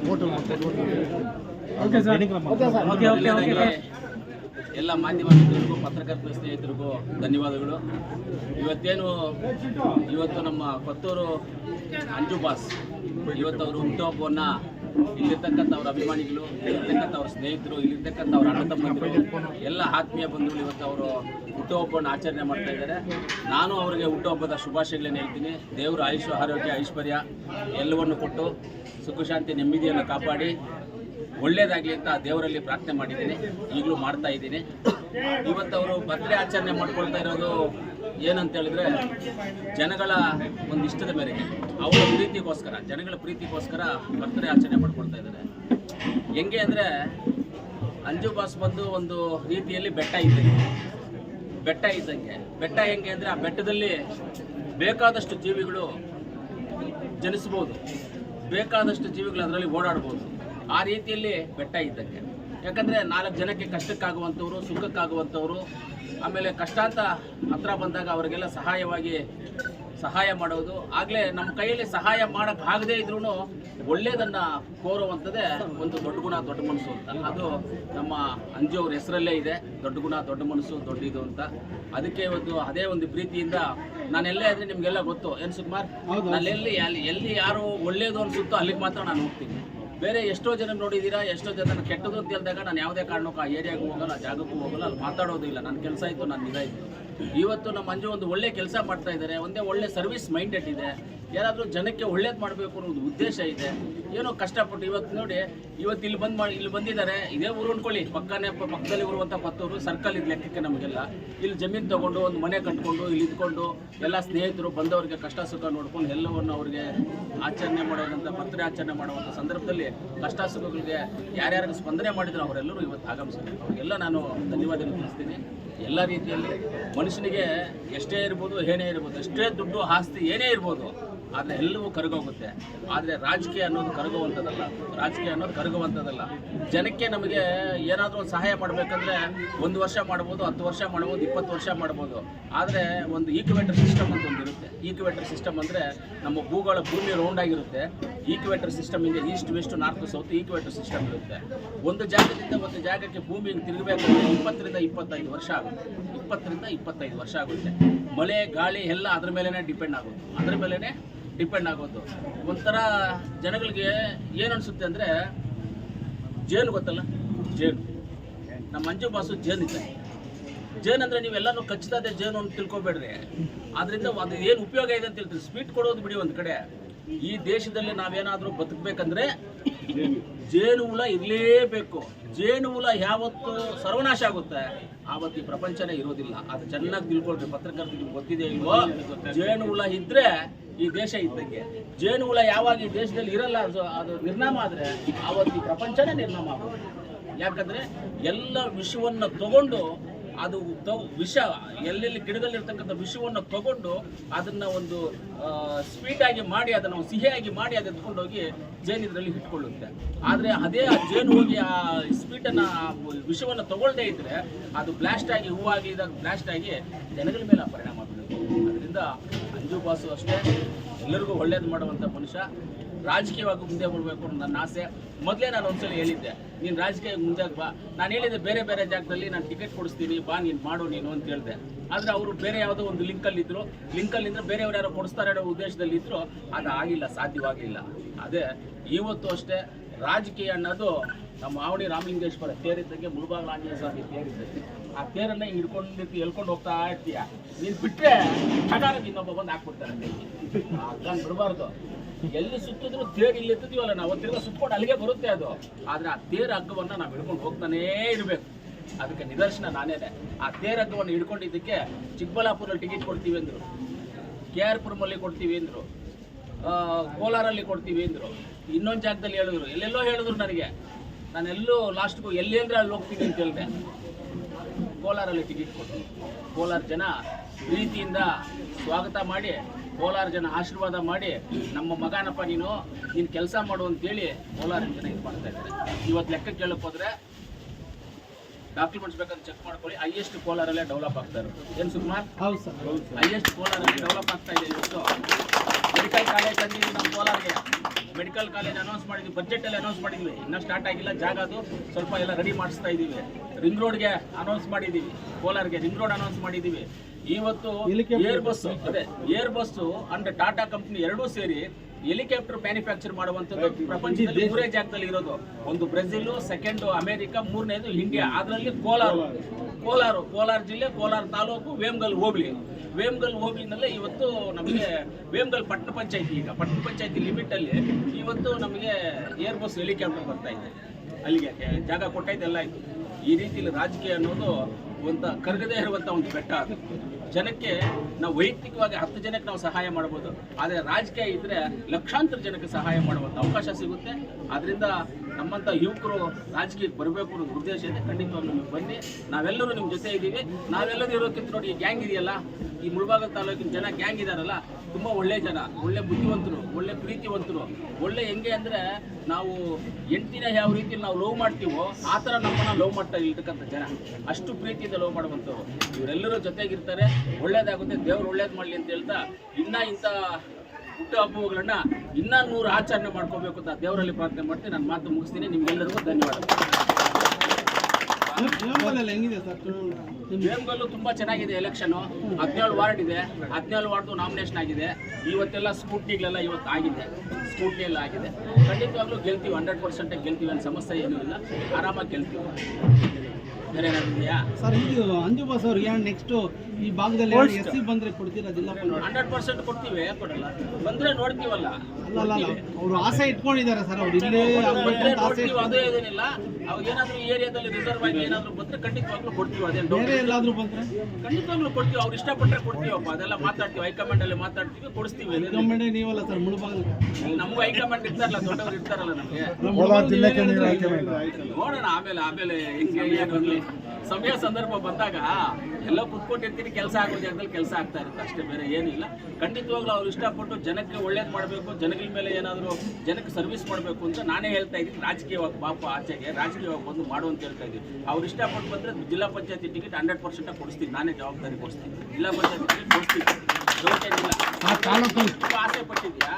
போட்டு okay sir okay okay okay. ಎಲ್ಲ ಮಾಧ್ಯಮ ಮಿತ್ರರಿಗೂ ಪತ್ರಕರ್ತರ ಸ್ನೇಹಿತರಿಗೂ ಧನ್ಯವಾದಗಳು. ಇವತ್ತೇನು, ಇವತ್ತು ನಮ್ಮ ಕೊತ್ತೂರು ಅಂಜು ಬಾಸ್, ಇವತ್ತು ಅವರು ಹುಟ್ಟುಹಬ್ಬವನ್ನು ಇಲ್ಲಿರ್ತಕ್ಕಂಥ ಅವ್ರ ಅಭಿಮಾನಿಗಳು, ಇಲ್ಲಿರ್ತಕ್ಕಂಥ ಅವ್ರ ಸ್ನೇಹಿತರು, ಇಲ್ಲಿರ್ತಕ್ಕಂಥ ಅವ್ರ ಅಣ್ಣ ತಮ್ಮಂದಿರು, ಎಲ್ಲ ಆತ್ಮೀಯ ಬಂಧುಗಳು ಇವತ್ತು ಅವರು ಹುಟ್ಟುಹಬ್ಬವನ್ನು ಆಚರಣೆ ಮಾಡ್ತಾ ಇದ್ದಾರೆ. ನಾನು ಅವರಿಗೆ ಹುಟ್ಟುಹಬ್ಬದ ಶುಭಾಶಯಗಳನ್ನು ಹೇಳ್ತೀನಿ. ದೇವರು ಆಯುಷ್ ಆರೋಗ್ಯ, ಐಶ್ವರ್ಯ ಎಲ್ಲವನ್ನು ಕೊಟ್ಟು ಸುಖಶಾಂತಿ, ನೆಮ್ಮದಿಯನ್ನು ಕಾಪಾಡಿ. ಒಳ್ಳೇದಾಗಲಿ ಅಂತ ದೇವರಲ್ಲಿ ಪ್ರಾರ್ಥನೆ ಮಾಡಿದ್ದೀನಿ. ಈಗಲೂ ಮಾಡ್ತಾ ಇದ್ದೀನಿ. ಇವತ್ತು ಅವರು ಬರ್ತ್ಡೇ ಆಚರಣೆ ಮಾಡ್ಕೊಳ್ತಾ ಇರೋದು ಏನಂತ ಹೇಳಿದ್ರೆ ಜನಗಳ ಒಂದು ಇಷ್ಟದ ಮೇರೆಗೆ. ಅವರ ಪ್ರೀತಿಗೋಸ್ಕರ, ಜನಗಳ ಪ್ರೀತಿಗೋಸ್ಕರ ಬರ್ತ್ಡೇ ಆಚರಣೆ ಮಾಡ್ಕೊಳ್ತಾ ಇದ್ದಾರೆ. ಹೆಂಗೆ ಅಂದರೆ ಅಂಜು ಬಾಸ್ ಬಂದು ಒಂದು ರೀತಿಯಲ್ಲಿ ಬೆಟ್ಟ ಇದ್ದಂಗೆ. ಬೆಟ್ಟ ಇದ್ದಂಗೆ. ಬೆಟ್ಟ ಹೆಂಗೆ ಅಂದರೆ ಆ ಬೆಟ್ಟದಲ್ಲಿ ಬೇಕಾದಷ್ಟು ಜೀವಿಗಳು ಜನಿಸ್ಬೋದು. ಬೇಕಾದಷ್ಟು ಜೀವಿಗಳು ಅದರಲ್ಲಿ ಓಡಾಡ್ಬೋದು. ಆ ರೀತಿಯಲ್ಲಿ ಬೆಟ್ಟ ಇದ್ದಕ್ಕೆ. ಯಾಕಂದರೆ ನಾಲ್ಕು ಜನಕ್ಕೆ ಕಷ್ಟಕ್ಕಾಗುವಂಥವ್ರು ಸುಖಕ್ಕಾಗುವಂಥವ್ರು ಆಮೇಲೆ ಕಷ್ಟ ಅಂತ ಹತ್ರ ಬಂದಾಗ ಅವರಿಗೆಲ್ಲ ಸಹಾಯವಾಗಿ ಸಹಾಯ ಮಾಡೋದು. ಆಗಲೇ ನಮ್ಮ ಕೈಯಲ್ಲಿ ಸಹಾಯ ಮಾಡೋಕ್ಕಾಗದೇ ಇದ್ರೂ ಒಳ್ಳೆಯದನ್ನು ಕೋರುವಂಥದ್ದೇ ಒಂದು ದೊಡ್ಡ ಗುಣ ದೊಡ್ಡ ಮನಸ್ಸು ಅಂತ. ಅದು ನಮ್ಮ ಅಂಜು ಅವ್ರ ಹೆಸರಲ್ಲೇ ಇದೆ. ದೊಡ್ಡ ಗುಣ ದೊಡ್ಡ ಮನಸ್ಸು ದೊಡ್ಡ ಇದು ಅಂತ. ಅದಕ್ಕೆ ಒಂದು ಅದೇ ಒಂದು ಪ್ರೀತಿಯಿಂದ ನಾನೆಲ್ಲೇ ಇದ್ರೆ ನಿಮಗೆಲ್ಲ ಗೊತ್ತು. ಏನು ಸುಕುಮಾರ್? ನಾನು ಎಲ್ಲಿ ಅಲ್ಲಿ ಎಲ್ಲಿ ಯಾರು ಒಳ್ಳೇದು ಅನಿಸುತ್ತೋ ಅಲ್ಲಿಗೆ ಮಾತ್ರ ನಾನು ಹೋಗ್ತೀನಿ. ಬೇರೆ ಎಷ್ಟೋ ಜನ ನೋಡಿದ್ದೀರಾ ಎಷ್ಟೋ ಜನ ಕೆಟ್ಟದ್ದು ಅಂತ ಹೇಳಿದಾಗ ನಾನು ಯಾವುದೇ ಕಾರಣಕ್ಕೂ ಆ ಏರಿಯಾಗೂ ಹೋಗಲ್ಲ, ಜಾಗಕ್ಕೂ ಹೋಗಲ್ಲ, ಅಲ್ಲಿ ಮಾತಾಡೋದು ಇಲ್ಲ. ನನ್ನ ಕೆಲಸ ಇತ್ತು, ನಾನು ಇದಾಯಿತು ಇವತ್ತು ನಮ್ಮ ಮಂಜು ಒಂದು ಒಳ್ಳೆ ಕೆಲಸ ಮಾಡ್ತಾ ಇದ್ದಾರೆ, ಒಂದೇ ಒಳ್ಳೆ ಸರ್ವಿಸ್ ಮೈಂಡೆಡ್ ಇದೆ. ಯಾರಾದರೂ ಜನಕ್ಕೆ ಒಳ್ಳೇದು ಮಾಡಬೇಕು ಅನ್ನೋ ಒಂದು ಉದ್ದೇಶ ಇದೆ. ಏನೋ ಕಷ್ಟಪಟ್ಟು ಇವತ್ತು ನೋಡಿ, ಇವತ್ತು ಇಲ್ಲಿ ಬಂದು ಮಾಡಿ ಇಲ್ಲಿ ಬಂದಿದ್ದಾರೆ, ಇದೇ ಊರು ಅಂದ್ಕೊಳ್ಳಿ ಪಕ್ಕನೇ ಪಕ್ಕದಲ್ಲಿ ಇರುವಂಥ ಪತ್ತೂರು ಸರ್ಕಲ್ ಇದು ಲೆಕ್ಕಕ್ಕೆ ನಮಗೆಲ್ಲ. ಇಲ್ಲಿ ಜಮೀನು ತೊಗೊಂಡು, ಒಂದು ಮನೆ ಕಟ್ಕೊಂಡು, ಇಲ್ಲಿ ಇದ್ಕೊಂಡು, ಎಲ್ಲ ಸ್ನೇಹಿತರು, ಬಂದವರಿಗೆ ಕಷ್ಟ ಸುಖ ನೋಡ್ಕೊಂಡು, ಎಲ್ಲವನ್ನು ಅವ್ರಿಗೆ ಆಚರಣೆ ಮಾಡೋದಂಥ ಪತ್ರೆ ಆಚರಣೆ ಮಾಡುವಂಥ ಸಂದರ್ಭದಲ್ಲಿ ಕಷ್ಟ ಸುಖಗಳಿಗೆ ಯಾರ್ಯಾರಿಗೆ ಸ್ಪಂದನೆ ಮಾಡಿದ್ರು ಅವರೆಲ್ಲರೂ ಇವತ್ತು ಆಗಮಿಸಿದ್ರು. ಅವರಿಗೆಲ್ಲ ನಾನು ಧನ್ಯವಾದ ತಿಳಿಸ್ತೀನಿ. ಎಲ್ಲ ರೀತಿಯಲ್ಲಿ ಮನುಷ್ಯನಿಗೆ ಎಷ್ಟೇ ಇರ್ಬೋದು, ಏನೇ ಇರ್ಬೋದು, ಎಷ್ಟೇ ದುಡ್ಡು, ಆಸ್ತಿ ಏನೇ ಇರ್ಬೋದು ಆದರೆ ಎಲ್ಲವೂ ಕರಗೋಗುತ್ತೆ. ಆದರೆ ರಾಜಕೀಯ ಅನ್ನೋದು ಕರಗುವಂಥದ್ದಲ್ಲ. ರಾಜಕೀಯ ಅನ್ನೋದು ಕರಗುವಂಥದ್ದಲ್ಲ. ಜನಕ್ಕೆ ನಮಗೆ ಏನಾದರೂ ಒಂದು ಸಹಾಯ ಮಾಡಬೇಕಂದ್ರೆ ಒಂದು ವರ್ಷ ಮಾಡ್ಬೋದು, ಹತ್ತು ವರ್ಷ ಮಾಡ್ಬೋದು, ಇಪ್ಪತ್ತು ವರ್ಷ ಮಾಡ್ಬೋದು. ಆದರೆ ಒಂದು ಈಕ್ವೇಟರ್ ಸಿಸ್ಟಮ್ ಅಂತ ಒಂದು ಇರುತ್ತೆ. ಈಕ್ವೇಟರ್ ಸಿಸ್ಟಮ್ ಅಂದರೆ ನಮ್ಮ ಭೂಗೋಳ ಭೂಮಿ ರೌಂಡ್ ಆಗಿರುತ್ತೆ. ಈಕ್ವೇಟರ್ ಸಿಸ್ಟಮ್ ಇದೆ east west north south equator system ಇರುತ್ತೆ. ಒಂದು ಜಾಗದಿಂದ ಒಂದು ಜಾಗಕ್ಕೆ ಭೂಮಿ ತಿರುಗಬೇಕಂದ್ರೆ ಇಪ್ಪತ್ತರಿಂದ ಇಪ್ಪತ್ತೈದು ವರ್ಷ ಆಗುತ್ತೆ. ಇಪ್ಪತ್ತರಿಂದ ಇಪ್ಪತ್ತೈದು ವರ್ಷ ಆಗುತ್ತೆ. ಮಳೆ, ಗಾಳಿ ಎಲ್ಲ ಅದ್ರ ಮೇಲೇ ಡಿಪೆಂಡ್ ಆಗುತ್ತೆ. ಅದ್ರ ಮೇಲೇ ಡಿಪೆಂಡ್ ಆಗೋದು. ಒಂಥರ ಜನಗಳಿಗೆ ಏನು ಅನಿಸುತ್ತೆ ಅಂದರೆ ಜೇನು ಗೊತ್ತಲ್ಲ? ಜೇನು. ನಮ್ಮ ಮಂಜು ಬಾಸು ಜೇನು ಇದೆ ಜೇನು ಅಂದರೆ ನೀವೆಲ್ಲರೂ ಕಚ್ಚಿದೆ ಜೇನು ಅಂತ ತಿಳ್ಕೊಬೇಡ್ರಿ. ಅದರಿಂದ ಅದು ಏನು ಉಪಯೋಗ ಇದೆ ಅಂತ ಹೇಳ್ತೀವಿ ಸ್ವೀಟ್ ಕೊಡೋದು ಬಿಡಿ ಒಂದು ಕಡೆ. ಈ ದೇಶದಲ್ಲಿ ನಾವೇನಾದರೂ ಬದುಕಬೇಕಂದ್ರೆ ಜೇನು ಹುಳ ಇರಲೇಬೇಕು. ಜೇನು ಹುಳ ಯಾವತ್ತು ಸರ್ವನಾಶ ಆಗುತ್ತೆ. ಆವತ್ತು ಈ ಪ್ರಪಂಚನೇ ಇರೋದಿಲ್ಲ. ಅದು ಚೆನ್ನಾಗಿ ತಿಳ್ಕೊಳ್ರಿ, ಪತ್ರಕರ್ತರಿಗೆ ಗೊತ್ತಿದೆ ಇಲ್ವೋ? ಜೇನು ಹುಳ ಇದ್ರೆ ಈ ದೇಶ ಇದ್ದಂಗೆ. ಜೇನು ಹುಳ ಯಾವಾಗ ಈ ದೇಶದಲ್ಲಿ ಇರಲ್ಲ, ಅದು ಅದು ನಿರ್ನಾಮ ಆದರೆ ಆವತ್ತು ಈ ಪ್ರಪಂಚನೇ ನಿರ್ನಾಮ ಆಗುತ್ತೆ. ಯಾಕಂದ್ರೆ ಎಲ್ಲ ವಿಷವನ್ನು ತಗೊಂಡು ಅದು ವಿಷ, ಎಲ್ಲೆಲ್ಲಿ ಗಿಡದಲ್ಲಿರ್ತಕ್ಕಂಥ ವಿಷವನ್ನು ತಗೊಂಡು ಅದನ್ನ ಒಂದು ಸ್ವೀಟ್ ಆಗಿ ಮಾಡಿ ಅದನ್ನು ಸಿಹಿಯಾಗಿ ಮಾಡಿ ಅದು ಎತ್ಕೊಂಡೋಗಿ ಜೇನು ಇದರಲ್ಲಿ ಇಟ್ಕೊಳ್ಳುತ್ತೆ. ಆದರೆ ಅದೇ ಆ ಜೇನು ಹೋಗಿ ಆ ಸ್ವೀಟನ್ನು ವಿಷವನ್ನು ತಗೊಳ್ಳದೇ ಇದ್ರೆ ಅದು ಬ್ಲಾಸ್ಟ್ ಆಗಿ, ಹೂವಾಗಿ ಇದಾಗ ಬ್ಲಾಸ್ಟ್ ಆಗಿ ಜನಗಳ ಮೇಲೆ ಪರಿಣಾಮ ಬೀಳುತ್ತೆ. ಅದರಿಂದ ಅಂಜು ಬಾಸು ಅಷ್ಟೇ. ಎಲ್ಲರಿಗೂ ಒಳ್ಳೇದು ಮಾಡುವಂಥ ಮನುಷ್ಯ. ರಾಜಕೀಯವಾಗಿ ಮುಂದೆ ಬರಬೇಕು ಅನ್ನೋ ನನ್ನ ಆಸೆ. ಮೊದಲೇ ನಾನು ಒಂದ್ಸಲ ಹೇಳಿದ್ದೆ, ನೀನು ರಾಜಕೀಯ ಮುಂದೆ ಬಾ. ನಾನು ಹೇಳಿದ್ದೆ ಬೇರೆ ಬೇರೆ ಜಾಗದಲ್ಲಿ ನಾನು ಟಿಕೆಟ್ ಕೊಡಿಸ್ತೀನಿ, ಬಾ ನೀನು ಮಾಡು ನೀನು ಅಂತ ಹೇಳಿದೆ. ಆದರೆ ಅವರು ಬೇರೆ ಯಾವುದೋ ಒಂದು ಲಿಂಕಲ್ಲಿ ಇದ್ರು. ಲಿಂಕಲ್ಲಿ ಇದ್ರೆ ಬೇರೆಯವ್ರು ಯಾರೋ ಕೊಡಿಸ್ತಾರೆ ಅನ್ನೋ ಉದ್ದೇಶದಲ್ಲಿ ಇದ್ರು. ಅದು ಆಗಿಲ್ಲ, ಸಾಧ್ಯವಾಗಲಿಲ್ಲ. ಅದೇ ಇವತ್ತು ಅಷ್ಟೇ ರಾಜಕೀಯ ಅನ್ನೋದು ನಮ್ಮ ಆವಣಿ ರಾಮಲಿಂಗೇಶ್ವರ ತೇರಿದ್ದಕ್ಕೆ ಮುಳುಬಾಗ ಆಂಜನೇಯ ಸ್ವಾಮಿ ತೇರಿದ್ದಕ್ಕೆ. ಆ ತೇರನ್ನ ಹಿಡ್ಕೊಂಡಿರ್ತಿ ಹಿಡ್ಕೊಂಡು ಎಳ್ಕೊಂಡು ಹೋಗ್ತಾ ಇರ್ತೀಯ. ನೀನು ಬಿಟ್ಟರೆ ಹಠಾರ ಇನ್ನೊಬ್ಬ ಬಂದು ಹಾಕ್ಬಿಡ್ತಾರೆ ಅದನ್ನು ಬಿಡಬಾರ್ದು. ಎಲ್ಲಿ ಸುತ್ತಿದ್ರು ತೇರು ಇಲ್ಲಿ ಎತ್ತಿದೀವಲ್ಲ ನಾವು. ತಿರ್ಗಾ ಸುತ್ಕೊಂಡು ಅಲ್ಲಿಗೆ ಬರುತ್ತೆ ಅದು. ಆದ್ರೆ ಆ ತೇರು ಹಗ್ಗವನ್ನು ನಾವು ಹಿಡ್ಕೊಂಡು ಹೋಗ್ತಾನೇ ಇರಬೇಕು. ಅದಕ್ಕೆ ನಿದರ್ಶನ ನಾನೇನೆ ಆ ತೇರು ಹಗ್ಗವನ್ನು ಹಿಡ್ಕೊಂಡಿದ್ದಕ್ಕೆ ಚಿಕ್ಕಬಳ್ಳಾಪುರಲ್ಲಿ ಟಿಕೆಟ್ ಕೊಡ್ತೀವಿ ಅಂದ್ರು. ಕೆ ಆರ್ ಪುರಮಲ್ಲಿ ಕೊಡ್ತೀವಿ ಅಂದ್ರು. ಕೋಲಾರಲ್ಲಿ ಕೊಡ್ತೀವಿ ಅಂದ್ರು. ಇನ್ನೊಂದು ಜಾಗದಲ್ಲಿ ಹೇಳಿದ್ರು. ಎಲ್ಲೆಲ್ಲೋ ಹೇಳಿದ್ರು ನನಗೆ. ನಾನೆಲ್ಲೂ ಲಾಸ್ಟ್ಗೂ ಎಲ್ಲಿ ಅಂದ್ರೆ ಅಲ್ಲಿ ಹೋಗ್ತೀನಿ ಅಂತ ಹೇಳಿದೆ. ಕೋಲಾರಲ್ಲಿ ಟಿಕೆಟ್ ಕೊಟ್ಟು. ಕೋಲಾರ ಜನ ಪ್ರೀತಿಯಿಂದ ಸ್ವಾಗತ ಮಾಡಿ ಕೋಲಾರ ಜನ ಆಶೀರ್ವಾದ ಮಾಡಿ ನಮ್ಮ ಮಗನಪ್ಪ ನೀನು ನೀನು ಕೆಲಸ ಮಾಡು ಅಂತೇಳಿ ಕೋಲಾರ ಜನ ಇದು ಮಾಡ್ತಾ ಇದ್ದಾರೆ. ಇವತ್ತು ಲೆಕ್ಕ ಕೇಳಕ್ಕೆ ಹೋದ್ರೆ ಡಾಕ್ಯುಮೆಂಟ್ಸ್ ಬೇಕಂತ ಚೆಕ್ ಮಾಡ್ಕೊಳ್ಳಿ ಹೈಯೆಸ್ಟ್ ಕೋಲಾರಲ್ಲೇ ಡೆವಲಪ್ ಆಗ್ತಾ ಇರೋದು. ಏನು ಸುಕುಮಾರ್? ಹೌದು ಸರ್. ಹೈಯೆಸ್ಟ್ ಕೋಲಾರಲ್ಲಿ ಡೆವಲಪ್ ಆಗ್ತಾ ಇದೆ ಇವತ್ತು. ಮೆಡಿಕಲ್ ಕಾಲೇಜ್ ತಂದಿದ್ದೀವಿ ನಮ್ಮ ಕೋಲಾರಿಗೆ. ಮೆಡಿಕಲ್ ಕಾಲೇಜ್ ಅನೌನ್ಸ್ ಮಾಡಿದ್ವಿ ಬಜೆಟ್ ಅಲ್ಲಿ ಅನೌನ್ಸ್ ಮಾಡಿದ್ವಿ. ಇನ್ನೂ ಸ್ಟಾರ್ಟ್ ಆಗಿಲ್ಲ ಜಾಗ ಅದು. ಸ್ವಲ್ಪ ಎಲ್ಲ ರೆಡಿ ಮಾಡಿಸ್ತಾ ಇದ್ದೀವಿ ರಿಂಗ್ ರೋಡ್ಗೆ ಅನೌನ್ಸ್ ಮಾಡಿದ್ದೀವಿ ಕೋಲಾರಿಗೆ ರಿಂಗ್ ರೋಡ್ ಅನೌನ್ಸ್ ಮಾಡಿದ್ದೀವಿ ಇವತ್ತು ಏರ್ ಬಸ್ ಅದೇ Airbus and Tata company ಎರಡೂ ಸೇರಿ ಹೆಲಿಕಾಪ್ಟರ್ ಮ್ಯಾನುಫ್ಯಾಕ್ಚರ್ ಮಾಡುವಂಥದ್ದು ಪ್ರಪಂಚದಲ್ಲಿ ಮೂರೇ ಜಾಗದಲ್ಲಿ ಇರೋದು. ಒಂದು ಬ್ರೆಜಿಲ್ ಸೆಕೆಂಡ್ ಅಮೆರಿಕ ಮೂರನೇದು ಇಂಡಿಯಾ. ಅದರಲ್ಲಿ ಕೋಲಾರ. ಕೋಲಾರ. ಕೋಲಾರ ಜಿಲ್ಲೆ ಕೋಲಾರ ತಾಲೂಕು ವೇಮಗಲ್ ಹೋಬಳಿ. ವೇಮಗಲ್ ಹೋಬಳಿನಲ್ಲೇ ಇವತ್ತು ನಮಗೆ ವೇಮಗಲ್ ಪಟ್ಟಣ ಪಂಚಾಯತಿ ಈಗ. ಪಟ್ಟಣ ಪಂಚಾಯತಿ ಲಿಮಿಟ್ ಅಲ್ಲಿ ಇವತ್ತು ನಮಗೆ ಏರ್ ಬಸ್ ಹೆಲಿಕಾಪ್ಟರ್ ಬರ್ತಾ ಇದೆ. ಅಲ್ಲಿಗೆ ಜಾಗ ಕೊಟ್ಟೈತೆ ಎಲ್ಲ ಆಯ್ತು. ಈ ರೀತಿಯಲ್ಲಿ ರಾಜಕೀಯ ಅನ್ನೋದು ಒಂದು ಕರ್ಗದೇ ಇರುವಂಥ ಒಂದು ಬೆಟ್ಟ ಅದು. ಜನಕ್ಕೆ ನಾವು ವೈಯಕ್ತಿಕವಾಗಿ ಹತ್ತು ಜನಕ್ಕೆ ನಾವು ಸಹಾಯ ಮಾಡ್ಬೋದು ಆದರೆ ರಾಜಕೀಯ ಇದ್ರೆ ಲಕ್ಷಾಂತರ ಜನಕ್ಕೆ ಸಹಾಯ ಮಾಡುವಂಥ ಅವಕಾಶ ಸಿಗುತ್ತೆ. ಅದರಿಂದ ನಮ್ಮಂಥ ಯುವಕರು ರಾಜಕೀಯಕ್ಕೆ ಬರಬೇಕು ಅನ್ನೋದು ಉದ್ದೇಶ ಇದೆ. ಖಂಡಿತವಾಗ್ಲೂ ನೀವು ಬನ್ನಿ. ನಾವೆಲ್ಲರೂ ನಿಮ್ಮ ಜೊತೆ ಇದ್ದೀವಿ. ನಾವೆಲ್ಲರೂ ಇರೋಕ್ಕಿಂತ ನೋಡಿ ಗ್ಯಾಂಗ್ ಇದೆಯಲ್ಲ? ಈ ಮುಳಬಾಗ ತಾಲೂಕಿನ ಜನ ಗ್ಯಾಂಗ್ ಇದಾರಲ್ಲ ತುಂಬ ಒಳ್ಳೆ ಜನ, ಒಳ್ಳೆ ಬುದ್ಧಿವಂತರು, ಒಳ್ಳೆ ಪ್ರೀತಿವಂತರು. ಒಳ್ಳೆ ಹೆಂಗೆ ಅಂದರೆ ನಾವು ಹೆಂಡ್ತಿನ ಯಾವ ರೀತಿ ನಾವು ಲವ್ ಮಾಡ್ತೀವೋ ಆ ಥರ ನಮ್ಮನ್ನ ಲವ್ ಮಾಡ್ತಾ ಇರ್ತಕ್ಕಂಥ ಜನ. ಅಷ್ಟು ಪ್ರೀತಿಯಿಂದ ಲವ್ ಮಾಡುವಂಥವ್ರು. ಇವರೆಲ್ಲರೂ ಜೊತೆಗಿರ್ತಾರೆ, ಒಳ್ಳೇದಾಗುತ್ತೆ, ದೇವ್ರು ಒಳ್ಳೇದು ಮಾಡಲಿ ಅಂತ ಹೇಳ್ತಾ ಇನ್ನೂ ಇಂಥ ಹುಟ್ಟು ಹಬ್ಬಗಳನ್ನ ಇನ್ನೂ ನೂರು ಆಚರಣೆ ಮಾಡ್ಕೋಬೇಕು ಅಂತ ದೇವರಲ್ಲಿ ಪ್ರಾರ್ಥನೆ ಮಾಡ್ತೀನಿ. ನಾನು ಮಾತು ಮುಗಿಸ್ತೀನಿ. ನಿಮ್ಗೆಲ್ಲರಿಗೂ ಧನ್ಯವಾದ ವೇಮಗಲ್ಲು ತುಂಬಾ ಚೆನ್ನಾಗಿದೆ ಎಲೆಕ್ಷನ್ ಹದಿನೇಳು ವಾರ್ಡ್ ಇದೆ. ಹದಿನೇಳು ವಾರ್ಡ್ ನಾಮಿನೇಷನ್ ಆಗಿದೆ. ಇವತ್ತೆಲ್ಲ ಸ್ಕೂಟ್ನಿಗಳೆಲ್ಲ ಇವತ್ತು ಆಗಿದೆ. ಸ್ಕೂಟ್ನಿ ಎಲ್ಲ ಆಗಿದೆ. ಖಂಡಿತವಾಗ್ಲೂ ಗೆಲ್ತೀವಿ ಹಂಡ್ರೆಡ್ ಪರ್ಸೆಂಟ್ ಗೆಲ್ತೀವಿ ಅನ್ನೋ ಸಮಸ್ಯೆ ಏನೂ ಇಲ್ಲ. ಆರಾಮಾಗಿ ಗೆಲ್ತೀವಿ. ಬೇರೆ ಸರ್ ಇದು ಅಂಜು ಬಾಸ್ ಅವ್ರಿಗೆ ನೆಕ್ಸ್ಟು ಈ ಭಾಗದಲ್ಲಿ ಎಸ್ ಸಿ ಬಂದ್ರೆ ಕೊಡ್ತೀರಾ ಜಿಲ್ಲಾ ಹಂಡ್ರೆಡ್ ಪರ್ಸೆಂಟ್ ಕೊಡ್ತೀವಿ ಯಾಕ್ ಕೊಡಲ್ಲ. ಬಂದ್ರೆ ನೋಡ್ತೀವಲ್ಲ ಅಲ್ಲ ಅಲ್ಲ ಅವರು ಆಸೆ ಇಟ್ಕೊಂಡಿದ್ದಾರೆ ಸರ್ ಅವ್ರು ಇಲ್ಲೇ ಆಗ್ಬೇಕು ಅಂತ ಆಸೆ ನೋಡ್ತೀವಿ ಅದೇ ಏನಿಲ್ಲ. ಅವ್ರು ಏನಾದ್ರು ಈ ಏರಿಯಾದಲ್ಲಿ ರಿಸರ್ವ್ ಆಗಿ ಏನಾದ್ರು ಬಂದ್ರೆ ಖಂಡಿತವಾಗ್ಲೂ ಕೊಡ್ತೀವಿ ಅದೇನು ಡೌಟ್ ಬೇರೆ ಎಲ್ಲಾದ್ರೂ ಬಂದ್ರೆ? ಖಂಡಿತವಾಗ್ಲೂ ಕೊಡ್ತೀವಿ ಅವ್ರು ಇಷ್ಟಪಟ್ಟರೆ ಕೊಡ್ತೀವಪ್ಪ ಅದೆಲ್ಲ ಮಾತಾಡ್ತೀವಿ ಹೈಕಮಾಂಡ್ ಅಲ್ಲಿ ಮಾತಾಡ್ತೀವಿ ಕೊಡಿಸ್ತೀವಿ. ಹೈಕಮಾಂಡೇ ನೀವಲ್ಲ ಸರ್ ಮುಳುಬಾಗಲ್ ನಮಗೂ ಹೈಕಮಾಂಡ್ ಇರ್ತಾರಲ್ಲ ದೊಡ್ಡವ್ರು ಇರ್ತಾರಲ್ಲ ನಮಗೆ. ನೋಡೋಣ ಆಮೇಲೆ ಆಮೇಲೆ ಹೆಂಗೆ ಏನು. ಸಮಯ ಸಂದರ್ಭ ಬಂದಾಗ ಎಲ್ಲ ಕುತ್ಕೊಂಡಿರ್ತೀನಿ, ಕೆಲಸ ಆಗೋ ಜಾಗದಲ್ಲಿ ಕೆಲಸ ಆಗ್ತಾ ಇರುತ್ತೆ. ಅಷ್ಟೇ ಬೇರೆ ಏನಿಲ್ಲ ಖಂಡಿತವಾಗ್ಲೂ ಅವ್ರು ಇಷ್ಟಪಟ್ಟು ಜನಕ್ಕೆ ಒಳ್ಳೇದು ಮಾಡಬೇಕು, ಜನಗಳ ಮೇಲೆ ಏನಾದರೂ ಜನಕ್ಕೆ ಸರ್ವಿಸ್ ಮಾಡಬೇಕು ಅಂತ ನಾನೇ ಹೇಳ್ತಾ ಇದ್ದೀನಿ. ರಾಜಕೀಯವಾಗಿ ಪಾಪ ಆಚೆಗೆ, ರಾಜಕೀಯವಾಗಿ ಬಂದು ಮಾಡು ಅಂತ ಹೇಳ್ತಾ ಇದ್ದೀನಿ. ಅವ್ರು ಇಷ್ಟಪಟ್ಟು ಬಂದರೆ ಜಿಲ್ಲಾ ಪಂಚಾಯತಿ ಟಿಕೆಟ್ ಹಂಡ್ರೆಡ್ ಪರ್ಸೆಂಟಾಗಿ ಕೊಡಿಸ್ತೀನಿ. ನಾನೇ ಜವಾಬ್ದಾರಿ ಕೊಡಿಸ್ತೀನಿ. ಜಿಲ್ಲಾ ಪಂಚಾಯತಿ ಟಿಕೆಟ್ ಕೊಡಿಸ್ತೀನಿ. ಆಸೆ ಪಟ್ಟಿದ್ಯಾ?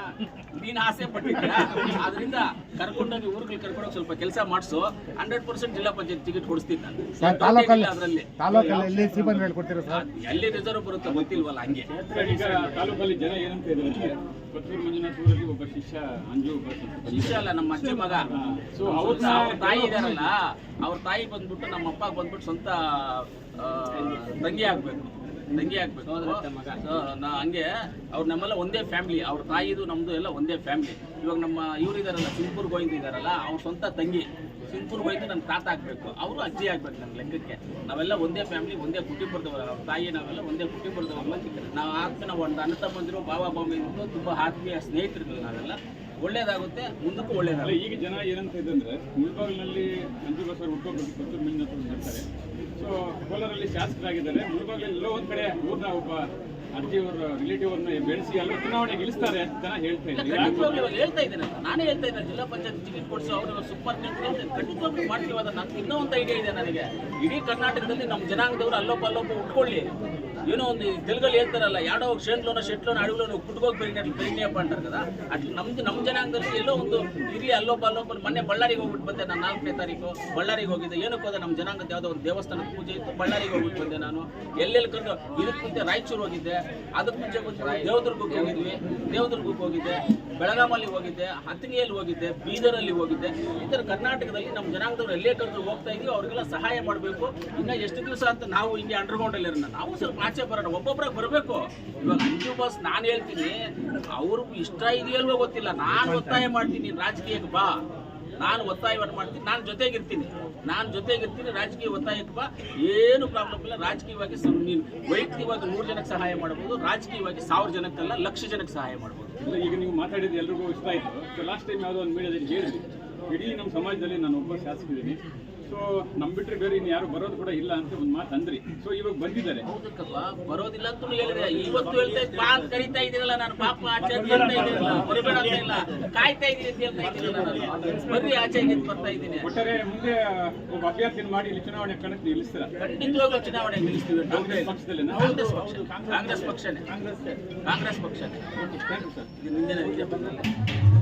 ನೀನ್ ಆಸೆ ಪಟ್ಟಿದ್ಯಾ? ಆದ್ರಿಂದ ಕರ್ಕೊಂಡೋಗಿ ಊರುಗಳು ಕರ್ಕೊಂಡೋಗಿ ಸ್ವಲ್ಪ ಕೆಲಸ ಮಾಡಿಸು. ಹಂಡ್ರೆಡ್ ಪರ್ಸೆಂಟ್ ಜಿಲ್ಲಾ ಪಂಚಾಯತ್ ಟಿಕೆಟ್ ಕೊಡಿಸ್ತೀನಿ ನಾನು. ತಾಲೂಕಲ್ಲಿ ಅದರಲ್ಲಿ. ತಾಲೂಕಲ್ಲಿ ಎಲ್ಲಿ ಸಿ ಬಂದ್ರೆ ಹೇಳ್ಕೊಡ್ತೀರಾ ಸರ್? ಎಲ್ಲಿ ರಿಸರ್ವ್ ಬರುತ್ತೋ ಗೊತ್ತಿಲ್ವಲ್ಲ ಹಂಗೆ. ಈಗ ತಾಲೂಕಲ್ಲಿ ಜನ ಏನಂತ ಇದ್ದಾರೆ ಕೊತ್ತೂರು ಮಂಜುನಾಥ್ ಊರಲ್ಲಿ ಒಬ್ಬ ಶಿಷ್ಯ ಅಂಜು ಶಿಷ್ಯ. ಅಲ್ಲ ನಮ್ಮ ಅಜ್ಜಿ ಮಗ. ಸೊ ಅವ್ರ ತಾಯಿ ಇದಾರಲ್ಲ ಅವ್ರ ತಾಯಿ ಬಂದ್ಬಿಟ್ಟು ನಮ್ಮ ಅಪ್ಪ ಬಂದ್ಬಿಟ್ಟು ಸ್ವಂತ ಆ, ತಂಗಿ ಆಗ್ಬೇಕು. ತಂಗಿ ಆಗ್ಬೇಕು. ನಾ ಹಂಗೆ ಅವ್ರು ನಮ್ಮೆಲ್ಲ ಒಂದೇ ಫ್ಯಾಮಿಲಿ ಅವ್ರ ತಾಯಿದು ನಮ್ದು ಎಲ್ಲ ಒಂದೇ ಫ್ಯಾಮಿಲಿ ಇವಾಗ ನಮ್ಮ ಇವ್ರು ಇದಾರಲ್ಲ ಸಿಂಪುರ್ ಗೋವಿಂದ ಇದಾರಲ್ಲ ಅವ್ರ ಸ್ವಂತ ತಂಗಿ. ಸಿಂಪುರ್ ಗೋವಿಂದ ನನ್ನ ತಾತ ಆಗಬೇಕು. ಅವರು ಅಜ್ಜಿ ಆಗ್ಬೇಕು ನನ್ನ ಲೆಕ್ಕಕ್ಕೆ. ನಾವೆಲ್ಲ ಒಂದೇ ಫ್ಯಾಮಿಲಿ ಒಂದೇ ಕುಟುಂಬದವರು. ಅವ್ರ ತಾಯಿ ನಾವೆಲ್ಲ ಒಂದೇ ಕುಟುಂಬದವರು ನಾವು ಆತ್ಮ ನಾವು ಒಂದು ಅಣ್ಣ ತಮ್ಮಂದಿರು ಬಾವ ಇದ್ದು ತುಂಬ ಆತ್ಮೀಯ ಸ್ನೇಹಿತರು ನಾವೆಲ್ಲ. ಒಳ್ಳೇದಾಗುತ್ತೆ ಮುಂದಕ್ಕೂ ಒಳ್ಳೇದಾಗ ಒಳ್ಳೇದಾಗುತ್ತೆ. ಈಗ ಜನ ಏನಂತ ಇದ್ದಂದ್ರೆ ಮುಳ್ಬಾಗಿನಲ್ಲಿ ಮುಳಬಾಗಿಲಿನಲ್ಲಿ ಕೊತ್ತೂರು ಮಂಜುನಾಥ್ ಅವ್ರು ಬರ್ತಾರೆ. ಸೊ, ಕೋಲಾರಲ್ಲಿ ಶಾಸಕರಾಗಿದ್ದಾರೆ. ಮುಳಬಾಗಿಲಲ್ಲಿ ಎಲ್ಲೋ ಒಂದ್ ಕಡೆ ಊರ್ನ ಒಬ್ಬ ಅಜ್ಜಿಯವರ ರಿಲೇಟಿವ್ ಅನ್ನು ಬೆಳೆಸಿ ಅಲ್ಲಿ ಚುನಾವಣೆಗೆ ಇಳಿಸ್ತಾರೆ ಅಂತ ಹೇಳ್ತಾ ಇದ್ದೀನಿ. ಹೇಳ್ತಾ ಇದ್ದೇನೆ ನಾನೇ. ಹೇಳ್ತಾ ಇದ್ದೇನೆ, ಜಿಲ್ಲಾ ಪಂಚಾಯತ್ ಟಿಕೆಟ್ ಕೊಡಿಸು, ಅವರು ಸೂಪರ್ ಖಂಡಿತವಾಗ್ಲೂ ಮಾಡ್ತೀವಿ ಅದನ್ನ ಇನ್ನೂ ಒಂದು ಐಡಿಯಾ ಇದೆ ನನಗೆ. ಇಡೀ ಕರ್ನಾಟಕದಲ್ಲಿ ನಮ್ಮ ಜನಾಂಗದವರು ಅಲ್ಲೊಬ್ಬ ಅಲ್ಲೊಬ್ಬ ಉಟ್ಕೊಳ್ಳಿ. ಏನೋ ಒಂದು ತೆಲುಗಲ್ಲಿ ಹೇಳ್ತಾರಲ್ಲ ಯಾಡೋ ಕ್ಷೇತ್ರలోನ ಶೆಟ್ಲೋನ ಅಡವಿಲೋನ ಕುಟ್ಕೋಗಿ ಬೆರಿಗಟ್ಲಿ ಬೆರಿಗಪ್ಪ ಅಂತಾರೆ ಕದಾ? ಅಟ್ ನಮ್ದು ನಮ್ಮ ಜನಾಂಗದಲ್ಲಿ ಎಲ್ಲೋ ಒಂದು ಇರಲಿ ಅಲ್ಲೊಬ್ಬ ಬಂದು ಮೊನ್ನೆ ಬಳ್ಳಾರಿಗೆ ಹೋಗ್ಬಿಟ್ಟು ಬಂದೆ ನಾನು ನಾಲ್ಕನೇ ತಾರೀಕು. ಬಳ್ಳಾರಿಗೆ ಹೋಗಿದ್ದೆ. ಏನಕ್ಕೆ ಹೋದೆ ನಮ್ಮ ಜನಾಂಗದ ಯಾವುದೋ ಒಂದು ದೇವಸ್ಥಾನಕ್ಕೆ ಪೂಜೆ ಇತ್ತು. ಬಳ್ಳಾರಿಗೆ ಹೋಗ್ಬಿಟ್ಟು ಬಂದೆ ನಾನು. ಎಲ್ಲೆಲ್ಲಿ ಕಂಡು ಇದಕ್ಕೆ ಮುಂಚೆ ರಾಯಚೂರು ಹೋಗಿದ್ದೆ. ಅದಕ್ಕೆ ಮುಂಚೆ ದೇವದುರ್ಗಕ್ಕೆ ಹೋಗಿದ್ವಿ. ದೇವದುರ್ಗಕ್ಕೆ ಹೋಗಿದ್ದೆ. ಬೆಳಗಾಮಲ್ಲಿ ಹೋಗಿದ್ದೆ ಹತ್ನಿಯಲ್ಲಿ ಹೋಗಿದ್ದೆ, ಬೀದರಲ್ಲಿ ಹೋಗಿದ್ದೆ. ಈ ಥರ ಕರ್ನಾಟಕದಲ್ಲಿ ನಮ್ಮ ಜನಾಂಗದವ್ರು ಎಲ್ಲೇ ಕರೆದು ಹೋಗ್ತಾ ಇದೀವಿ, ಅವ್ರಿಗೆಲ್ಲ ಸಹಾಯ ಮಾಡಬೇಕು. ಇನ್ನು ಎಷ್ಟು ದಿವಸ ಅಂತ ನಾವು ಹಿಂಗೆ ಅಂಡರ್ಗ್ರೌಂಡಲ್ಲಿ ಇರೋಣ ನಾವು ಸ್ವಲ್ಪ ಆಚೆ ಬರೋಣ ಒಬ್ಬೊಬ್ಬರಾಗ ಬರಬೇಕು. ಇವಾಗ ಅಂಜು ಬಾಸ್ ನಾನು ಹೇಳ್ತೀನಿ ಅವ್ರಿಗೂ ಇಷ್ಟ ಇದೆಯಲ್ವೋ ಗೊತ್ತಿಲ್ಲ. ನಾನು ಒತ್ತಾಯ ಮಾಡ್ತೀನಿ ರಾಜಕೀಯಕ್ಕೆ ಬಾ. ನಾನು ಒತ್ತಾಯವನ್ನು ಮಾಡ್ತೀನಿ, ನಾನು ಜೊತೆಗಿರ್ತೀನಿ. ನಾನು ಜೊತೆಗಿರ್ತೀನಿ ರಾಜಕೀಯ ಒತ್ತಾಯಕ್ಕೆ ಬಾ. ಏನು ಪ್ರಾಬ್ಲಮ್ ಇಲ್ಲ, ರಾಜಕೀಯವಾಗಿ ನೀನು ವೈಯಕ್ತಿಕವಾಗಿ ನೂರು ಜನಕ್ಕೆ ಸಹಾಯ ಮಾಡಬಹುದು ರಾಜಕೀಯವಾಗಿ ಸಾವಿರ ಜನಕ್ಕಲ್ಲ, ಲಕ್ಷ ಜನಕ್ಕೆ ಸಹಾಯ ಮಾಡಬಹುದು ಈಗ ನೀವು ಮಾತಾಡಿದ ಎಲ್ರಿಗೂ ಇಷ್ಟ ಆಯ್ತು. ಲಾಸ್ಟ್ ಟೈಮ್ ಯಾವುದೋ ಒಂದು ಮೀಡಿಯಾದಲ್ಲಿ ಹೇಳಿದ್ವಿ ಇಡೀ ನಮ್ಮ ಸಮಾಜದಲ್ಲಿ ನಾನು ಒಬ್ಬ ಶಾಸಕಿದ್ದೀನಿ ಸೊ ನಮ್ ಬಿಟ್ರೆ ಬೇರೆ ಇನ್ನು ಯಾರು ಬರೋದು ಕೂಡ ಇಲ್ಲ ಅಂತ ಒಂದು ಮಾತು ಅಂದ್ರಿ. ಸೊ ಇವಾಗ ಬಂದಿದ್ದಾರೆ. ಹೌದಕ್ಕಪ್ಪ ಬರೋದಿಲ್ಲ ಅಂತ ಹೇಳಿದ್ರೆ ಇವತ್ತು ಹೇಳ್ತಾ ಇದ್ ಬಾ ಅಂತ ಕರಿತಾ ಇದೀರಲ್ಲ ನಾನು ಪಾಪ ಆಚೆ ಅಂತ ಹೇಳ್ತಾ ಇದೀರಲ್ಲ ಬರಬೇಡ ಅಂತ ಇಲ್ಲ ಕಾಯ್ತಾ ಇದೀನಿ ಅಂತ ಹೇಳ್ತಾ ಇದೀರಲ್ಲ ನಾನು. ಬರ್ರಿ ಆಚೆಗೆ ಅಂತ ಬರ್ತಾ ಇದ್ದೀನಿ ಒಟ್ಟಾರೆ ಮುಂದೆ ಒಬ್ಬ ಅಭ್ಯರ್ಥಿ ಮಾಡಿ ಇಲ್ಲಿ ಚುನಾವಣೆ ಕಣಕ್ಕೆ ನಿಲ್ಲಿಸ್ತೀರಾ? ಖಂಡಿತವಾಗ್ಲೂ ಚುನಾವಣೆ ನಿಲ್ಲಿಸ್ತೀವಿ. ಕಾಂಗ್ರೆಸ್ ಪಕ್ಷದಲ್ಲೇನಾ? ಕಾಂಗ್ರೆಸ್ ಪಕ್ಷ ಕಾಂಗ್ರೆಸ್ ಪಕ್ಷನೇ. ಕಾಂಗ್ರೆಸ್ ಪಕ್ಷನೇ. Thank you sir. ಇದು ವಿಜಯ ವಿದ್ಯಾಪೀಠದಲ್ಲಿ